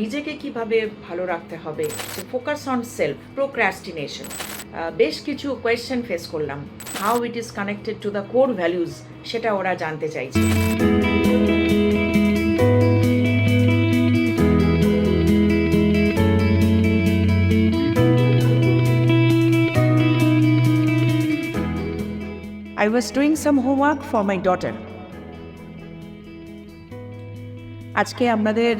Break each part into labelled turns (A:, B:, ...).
A: নিজেকে কীভাবে ভালো রাখতে হবে? ফোকাস অন সেলফ প্রোক্রাস্টিনেশন বেশ কিছু কোয়েশ্চেন ফেস করলাম। How it is connected to the core values সেটা ওরা জানতে চাইছে। I was doing some homework for my daughter. আজকে আপনাদের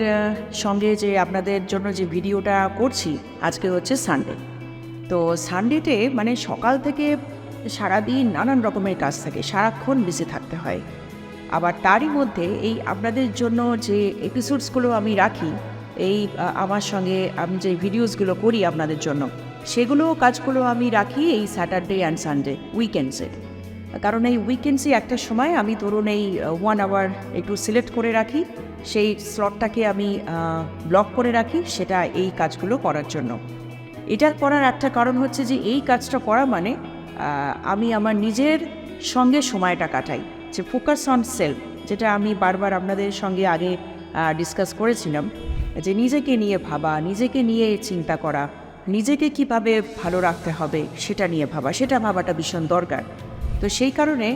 A: সঙ্গে যে আপনাদের জন্য যে ভিডিওটা করছি, আজকে হচ্ছে সানডে তো সানডেতে মানে সকাল থেকে সারাদিন নানান রকমের কাজ থাকে, সারাক্ষণ বেঁচে থাকতে হয়। আবার তারই মধ্যে এই আপনাদের জন্য যে এপিসোডসগুলো আমি রাখি, এই আমার সঙ্গে আমি যে ভিডিওসগুলো করি আপনাদের জন্য সেগুলো কাজগুলো আমি রাখি এই স্যাটারডে অ্যান্ড সানডে উইকেন্ডসে কারণ এই উইকেন্ডসে একটা সময় আমি ধরুন এই ওয়ান আওয়ার একটু সিলেক্ট করে রাখি, সেই স্লটটাকে আমি ব্লক করে রাখি সেটা এই কাজগুলো করার জন্য। এটা করার একটা কারণ হচ্ছে যে এই কাজটা করা মানে আমি আমার নিজের সঙ্গে সময়টা কাটাই। যে ফোকাস অন সেলফ যেটা আমি বারবার আপনাদের সঙ্গে আগে ডিসকাস করেছিলাম, যে নিজেকে নিয়ে ভাবা, নিজেকে নিয়ে চিন্তা করা, নিজেকে কীভাবে ভালো রাখতে হবে সেটা নিয়ে ভাবা, সেটা ভাবাটা ভীষণ দরকার। তো সেই কারণে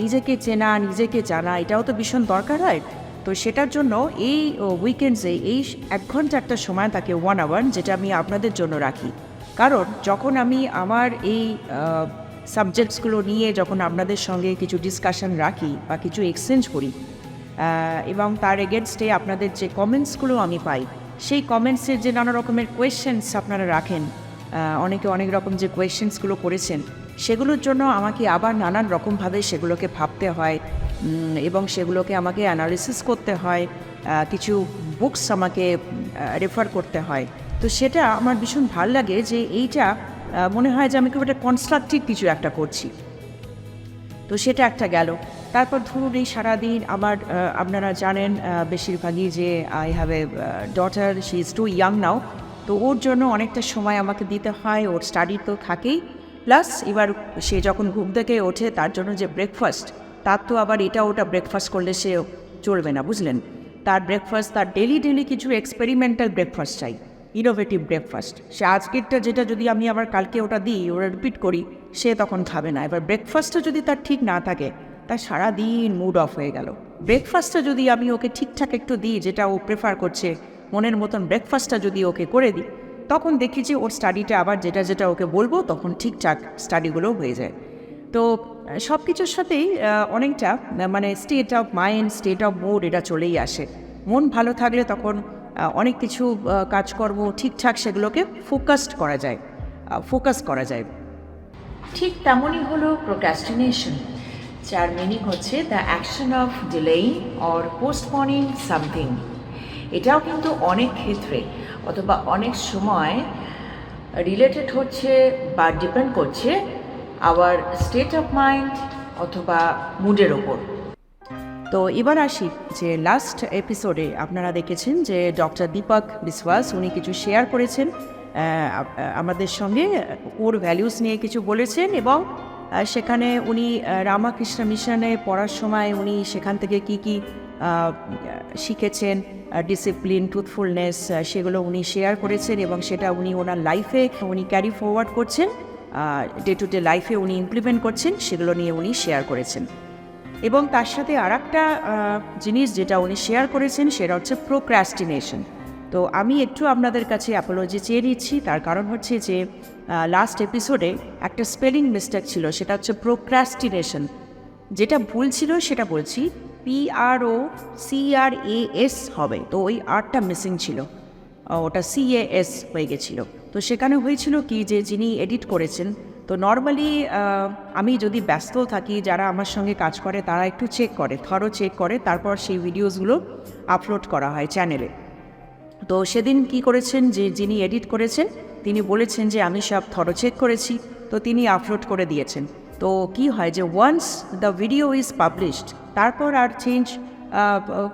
A: নিজেকে চেনা, নিজেকে জানা, এটাও তো ভীষণ দরকার হয় তো সেটার জন্য এই উইকেন্ডসে এই এক ঘণ্টা একটা সময় থাকে ওয়ান আওয়ার যেটা আমি আপনাদের জন্য রাখি। কারণ যখন আমি আমার এই সাবজেক্টসগুলো নিয়ে যখন আপনাদের সঙ্গে কিছু ডিসকাশন রাখি বা কিছু এক্সচেঞ্জ করি এবং তার এগেনস্টে আপনাদের যে কমেন্টসগুলো আমি পাই, সেই কমেন্টসের যে নানা রকমের কোয়েশ্চেন্স আপনারা রাখেন অনেকে অনেক রকম যে কোয়েশ্চেন্সগুলো করেছেন সেগুলোর জন্য আমাকে আবার নানান রকমভাবে সেগুলোকে ভাবতে হয় এবং সেগুলোকে আমাকে অ্যানালিসিস করতে হয় কিছু বুকস আমাকে রেফার করতে হয়। তো সেটা আমার ভীষণ ভালো লাগে যে এইটা মনে হয় যে আমি খুব একটা কনস্ট্রাকটিভ কিছু একটা করছি। তো সেটা একটা গেল। তারপর ধরুন এই সারাদিন আমার আপনারা জানেন বেশিরভাগই যে I have a daughter she is too young now তো ওর জন্য অনেকটা সময় আমাকে দিতে হয়, ওর স্টাডি তো থাকেই। প্লাস এবার সে যখন ঘুম থেকে ওঠে, তার জন্য যে ব্রেকফাস্ট তার তো আবার এটা ওটা ব্রেকফাস্ট করলে সে চলবে না, বুঝলেন? তার ব্রেকফাস্ট তার ডেলি ডেলি কিছু এক্সপেরিমেন্টাল ব্রেকফাস্ট চাই ইনোভেটিভ ব্রেকফাস্ট সে আজকেরটা যেটা যদি আমি আবার কালকে ওটা দিই ওরা রিপিট করি, সে তখন খাবে না। এবার ব্রেকফাস্টটা যদি তার ঠিক না থাকে, তার সারাদিন মুড অফ হয়ে গেল। ব্রেকফাস্টটা যদি আমি ওকে ঠিকঠাক একটু দিই, যেটা ও প্রেফার করছে, মনের মতন ব্রেকফাস্টটা যদি ওকে করে দিই তখন দেখি যে ওর স্টাডিটা আবার যেটা যেটা ওকে বলব, তখন ঠিকঠাক স্টাডিগুলো হয়ে যায়। তো সব কিছুর সাথেই অনেকটা মানে state of mind state of mood এটা চলেই আসে। মন ভালো থাকলে তখন অনেক কিছু কাজকর্ম ঠিকঠাক সেগুলোকে ফোকাসড করা যায় ফোকাস করা যায়। ঠিক তেমনই হলো প্রোক্রাস্টিনেশন যার মিনিং হচ্ছে the action of delaying or postponing something এটাও কিন্তু অনেক ক্ষেত্রে অথবা অনেক সময় রিলেটেড হচ্ছে বা ডিপেন্ড করছে আওয়ার স্টেট অফ মাইন্ড অথবা মুডের ওপর। তো এবার আসি যে লাস্ট এপিসোডে আপনারা দেখেছেন যে ডক্টর দীপক বিশ্বাস উনি কিছু শেয়ার করেছেন আমাদের সঙ্গে ওর ভ্যালিউস নিয়ে কিছু বলেছেন এবং সেখানে উনি রামাকৃষ্ণ মিশনে পড়ার সময় উনি সেখান থেকে কি কি শিখেছেন ডিসিপ্লিন ট্রুথফুলনেস সেগুলো উনি শেয়ার করেছেন এবং সেটা উনি ওনার লাইফে উনি ক্যারি ফরওয়ার্ড করছেন ডে টু ডে লাইফে উনি ইমপ্লিমেন্ট করছেন, সেগুলো নিয়ে উনি শেয়ার করেছেন। এবং তার সাথে আর একটা জিনিস যেটা উনি শেয়ার করেছেন, সেটা হচ্ছে প্রোক্রাস্টিনেশন তো আমি একটু আপনাদের কাছে অ্যাপোলজি চেয়ে নিচ্ছি, তার কারণ হচ্ছে যে লাস্ট এপিসোডে একটা স্পেলিং মিস্টেক ছিল, সেটা হচ্ছে প্রোক্রাস্টিনেশন যেটা ভুল ছিল, সেটা বলছি। P R C R A S হবে। তো ওই আরটা মিসিং ছিল। ওটা সিএএস হয়ে গেছিল। তো সেখানে হয়েছিল কি যে, যিনি এডিট করেছেন, তো নর্মালি আমি যদি ব্যস্ত থাকি, যারা আমার সঙ্গে কাজ করে, তারা একটু চেক করে থরো চেক করে, তারপর সেই ভিডিওসগুলো আপলোড করা হয় চ্যানেলে তো সেদিন কি করেছেন যে, যিনি এডিট করেছেন, তিনি বলেছেন যে, আমি সব থরো চেক করেছি। তো তিনি আপলোড করে দিয়েছেন। তো কি হয় যে once the video is published তারপর আর চেঞ্জ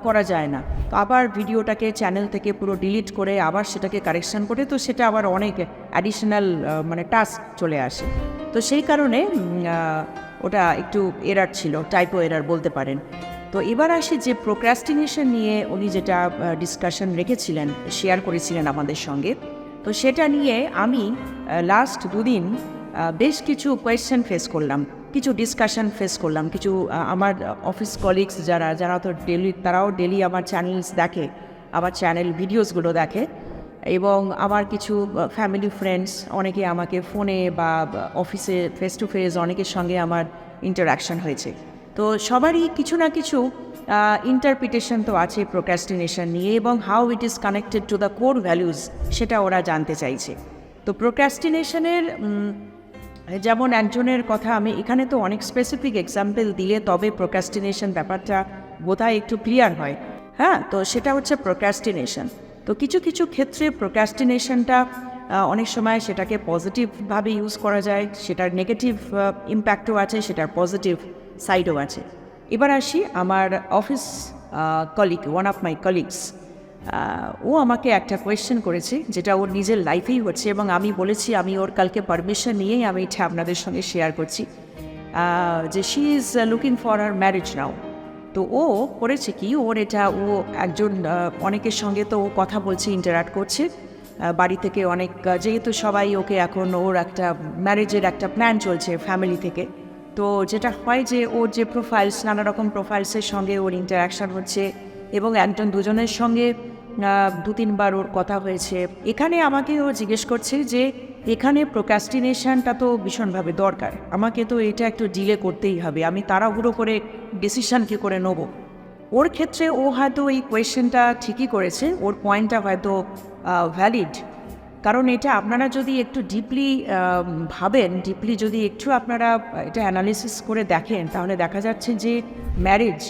A: করা যায় না। তো আবার ভিডিওটাকে চ্যানেল থেকে পুরো ডিলিট করে আবার সেটাকে কারেকশন করে, তো সেটা আবার অনেক অ্যাডিশনাল মানে টাস্ক চলে আসে। তো সেই কারণে ওটা একটু এরার ছিল টাইপো এরার বলতে পারেন। তো এবার আসি যে প্রোক্রাস্টিনেশন নিয়ে উনি যেটা ডিসকাশন রেখেছিলেন শেয়ার করেছিলেন আমাদের সঙ্গে। তো সেটা নিয়ে আমি লাস্ট দুদিন বেশ কিছু কোয়েশ্চেন ফেস করলাম, কিছু ডিসকাশন ফেস করলাম, কিছু আমার অফিস কলিগস যারা যারা তো ডেলি তারাও ডেলি আমার চ্যানেলস দেখে, আমার চ্যানেল ভিডিওসগুলো দেখে এবং আমার কিছু ফ্যামিলি ফ্রেন্ডস অনেকে আমাকে ফোনে বা অফিসে ফেস টু ফেস অনেকের সঙ্গে আমার ইন্টারাকশন হয়েছে। তো সবারই কিছু না কিছু ইন্টারপ্রিটেশন তো আছে প্রোক্রাস্টিনেশন নিয়ে এবং how it is connected to the core values সেটা ওরা জানতে চাইছে। তো প্রোক্রাস্টিনেশনের যেমন একজনের কথা আমি এখানে তো অনেক স্পেসিফিক এক্সাম্পল দিলে তবে প্রোক্রাস্টিনেশন ব্যাপারটা বোধহয় একটু ক্লিয়ার হয়। হ্যাঁ তো সেটা হচ্ছে প্রোক্রাস্টিনেশন তো কিছু কিছু ক্ষেত্রে প্রোক্রাস্টিনেশনটা অনেক সময় সেটাকে পজিটিভভাবে ইউজ করা যায়, সেটার নেগেটিভ ইম্প্যাক্টও আছে, সেটার পজিটিভ সাইডও আছে। এবার আসি আমার office colleague one of my colleagues ও আমাকে একটা কোয়েশ্চেন করেছে, যেটা ওর নিজের লাইফেই হচ্ছে এবং আমি বলেছি, আমি ওর কালকে পারমিশন নিয়েই আমি এটা আপনাদের সঙ্গে শেয়ার করছি যে she is looking for her marriage now তো ও করেছে কি, ওর এটা ও একজন অনেকের সঙ্গে তো ও কথা বলছে ইন্টারাক্ট করছে বাড়ি থেকে অনেক যেহেতু সবাই ওকে এখন ওর একটা ম্যারেজের একটা প্ল্যান চলছে ফ্যামিলি থেকে, তো যেটা হয় যে ওর যে প্রোফাইলস নানা রকম প্রোফাইলসের সঙ্গে ওর ইন্টারাকশন হচ্ছে এবং একজন দুজনের সঙ্গে দু তিনবার ওর কথা হয়েছে। এখানে আমাকে ও জিজ্ঞেস করছে যে, এখানে প্রোক্যাস্টিনেশনটা তো ভীষণভাবে দরকার। আমাকে তো এটা একটু ডিলে করতেই হবে। আমি তাড়াহুড়ো করে ডিসিশন কী করে নেব। ওর ক্ষেত্রে ও হয়তো এই কোয়েশ্চেনটা ঠিকই করেছে। ওর পয়েন্টটা হয়তো ভ্যালিড কারণ এটা আপনারা যদি একটু ডিপলি ভাবেন ডিপলি যদি একটু আপনারা এটা অ্যানালিসিস করে দেখেন, তাহলে দেখা যাচ্ছে যে ম্যারেজ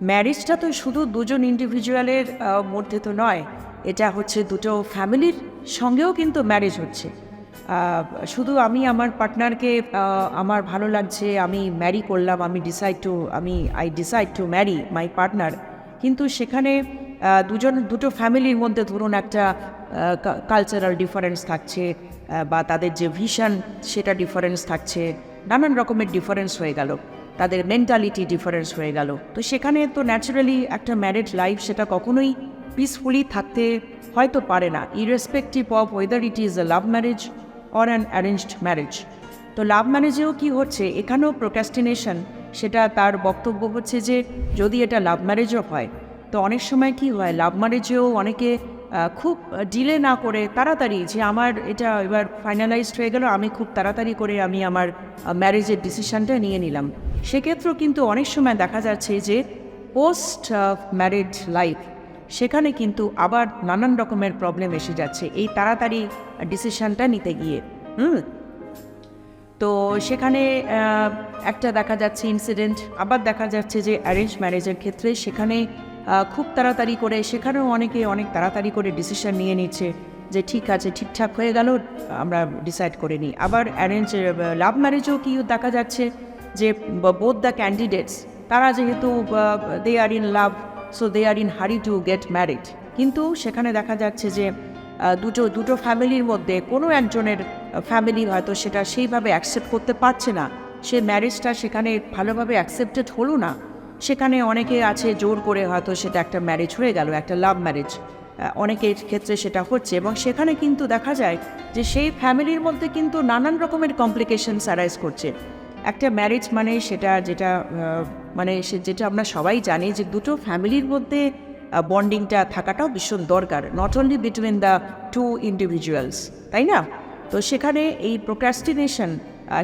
A: ম্যারেজটা তো শুধু দুজন ইন্ডিভিজুয়ালের মধ্যে তো নয়। এটা হচ্ছে দুটো ফ্যামিলির সঙ্গেও কিন্তু ম্যারেজ হচ্ছে। শুধু আমি আমার পার্টনারকে আমার ভালো লাগছে, আমি ম্যারি করলাম, আমি ডিসাইড টু আমি I decide to marry my partner কিন্তু সেখানে দুজন, দুটো ফ্যামিলির মধ্যে ধরুন একটা কালচারাল ডিফারেন্স থাকছে বা তাদের যে ভিশন সেটা ডিফারেন্স থাকছে। নানান রকমের ডিফারেন্স হয়ে গেল। তাদের মেন্টালিটি ডিফারেন্স হয়ে গেল। তো সেখানে তো ন্যাচারালি একটা ম্যারিড লাইফ সেটা কখনোই পিসফুলি থাকতে হয়তো পারে না। Irrespective of whether it is a love marriage or an arranged marriage তো লাভ ম্যারেজেও কি হচ্ছে? এখানেও প্রোক্যাস্টিনেশন সেটা তার বক্তব্য হচ্ছে যে যদি এটা লাভ ম্যারেজও হয়, তো অনেক সময় কি হয় লাভ ম্যারেজেও অনেকে খুব ডিলে না করে তাড়াতাড়ি যে আমার এটা এবার ফাইনালাইজড হয়ে গেল, আমি খুব তাড়াতাড়ি করে আমি আমার ম্যারেজের ডিসিশনটা নিয়ে নিলাম। সেক্ষেত্রেও কিন্তু অনেক সময় দেখা যাচ্ছে যে পোস্ট ম্যারিড লাইফ সেখানে কিন্তু আবার নানান রকমের প্রবলেম এসে যাচ্ছে। এই তাড়াতাড়ি ডিসিশনটা নিতে গিয়ে, হুম? তো সেখানে একটা দেখা যাচ্ছে ইনসিডেন্ট আবার দেখা যাচ্ছে যে অ্যারেঞ্জ ম্যারেজের ক্ষেত্রে সেখানে খুব তাড়াতাড়ি করে, সেখানেও অনেকে অনেক তাড়াতাড়ি করে ডিসিশন নিয়ে নিচ্ছে যে ঠিক আছে, ঠিকঠাক হয়ে গেল, আমরা ডিসাইড করে নিই। আবার অ্যারেঞ্জ লাভ ম্যারেজেও কি দেখা যাচ্ছে যে বোথ দ্য ক্যান্ডিডেটস তারা যেহেতু they are in love so they are in hurry to get married কিন্তু সেখানে দেখা যাচ্ছে যে দুটো দুটো ফ্যামিলির মধ্যে কোনো একজনের ফ্যামিলি হয়তো সেটা সেইভাবে অ্যাকসেপ্ট করতে পারছে না। সে ম্যারেজটা সেখানে ভালোভাবে অ্যাকসেপ্টেড হলো না। সেখানে অনেকে আছে জোর করে হয়তো সেটা একটা ম্যারেজ হয়ে গেল, একটা লাভ ম্যারেজ অনেকের ক্ষেত্রে সেটা হচ্ছে। এবং সেখানে কিন্তু দেখা যায় যে, সেই ফ্যামিলির মধ্যে কিন্তু নানান রকমের কমপ্লিকেশনস অ্যারাইজ করছে। একটা ম্যারেজ মানে সেটা যেটা মানে সে যেটা আমরা সবাই জানি যে দুটো ফ্যামিলির মধ্যে বন্ডিংটা থাকাটাও ভীষণ দরকার not only between the two individuals তাই না? তো সেখানে এই প্রোক্রাস্টিনেশন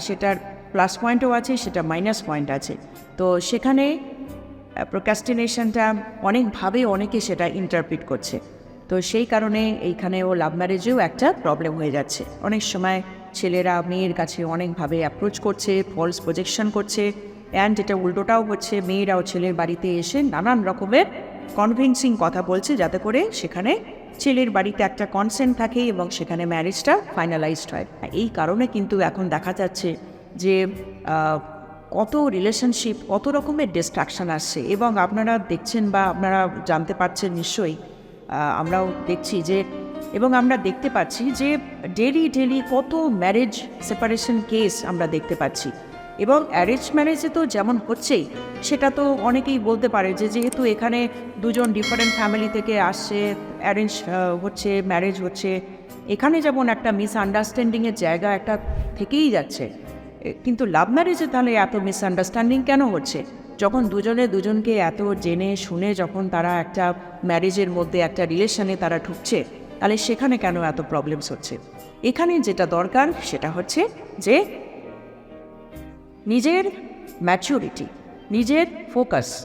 A: সেটার প্লাস পয়েন্টও আছে, সেটা মাইনাস পয়েন্ট আছে। তো সেখানে প্রোক্রাস্টিনেশনটা অনেকভাবে অনেকে সেটা ইন্টারপ্রিট করছে। তো সেই কারণে এইখানেও লাভ ম্যারেজেও একটা প্রবলেম হয়ে যাচ্ছে। অনেক সময় ছেলেরা মেয়ের কাছে অনেকভাবে অ্যাপ্রোচ করছে ফলস প্রজেকশন করছে অ্যান্ড এটা উল্টোটাও হচ্ছে, মেয়েরাও ছেলের বাড়িতে এসে নানান রকমের কনভিন্সিং কথা বলছে যাতে করে সেখানে ছেলের বাড়িতে একটা কনসেন্ট থাকে এবং সেখানে ম্যারেজটা ফাইনালাইজড হয়। এই কারণে কিন্তু এখন দেখা যাচ্ছে যে কত রিলেশনশিপ কত রকমের ডিস্ট্রাকশন আসছে। এবং আপনারা দেখছেন বা আপনারা জানতে পারছেন নিশ্চয়ই আমরাও দেখছি যে এবং আমরা দেখতে পাচ্ছি যে ডেলি ডেলি কত ম্যারেজ সেপারেশন কেস আমরা দেখতে পাচ্ছি। এবং অ্যারেঞ্জ ম্যারেজে তো যেমন হচ্ছেই, সেটা তো অনেকেই বলতে পারে যে যেহেতু এখানে দুজন ডিফারেন্ট ফ্যামিলি থেকে আসছে অ্যারেঞ্জ হচ্ছে ম্যারেজ হচ্ছে, এখানে যেমন একটা মিসআন্ডারস্ট্যান্ডিংয়ের জায়গা একটা থেকেই যাচ্ছে। কিন্তু লাভ ম্যারেজে তাহলে এত মিসআন্ডারস্ট্যান্ডিং কেন হচ্ছে? যখন দুজনে দুজনকে এত জেনে, শুনে যখন তারা একটা ম্যারেজের মধ্যে একটা রিলেশনে তারা ঢুকছে তাহলে সেখানে কেন এত প্রবলেমস হচ্ছে? এখানে যেটা দরকার সেটা হচ্ছে যে নিজের ম্যাচুরিটি নিজের ফোকাস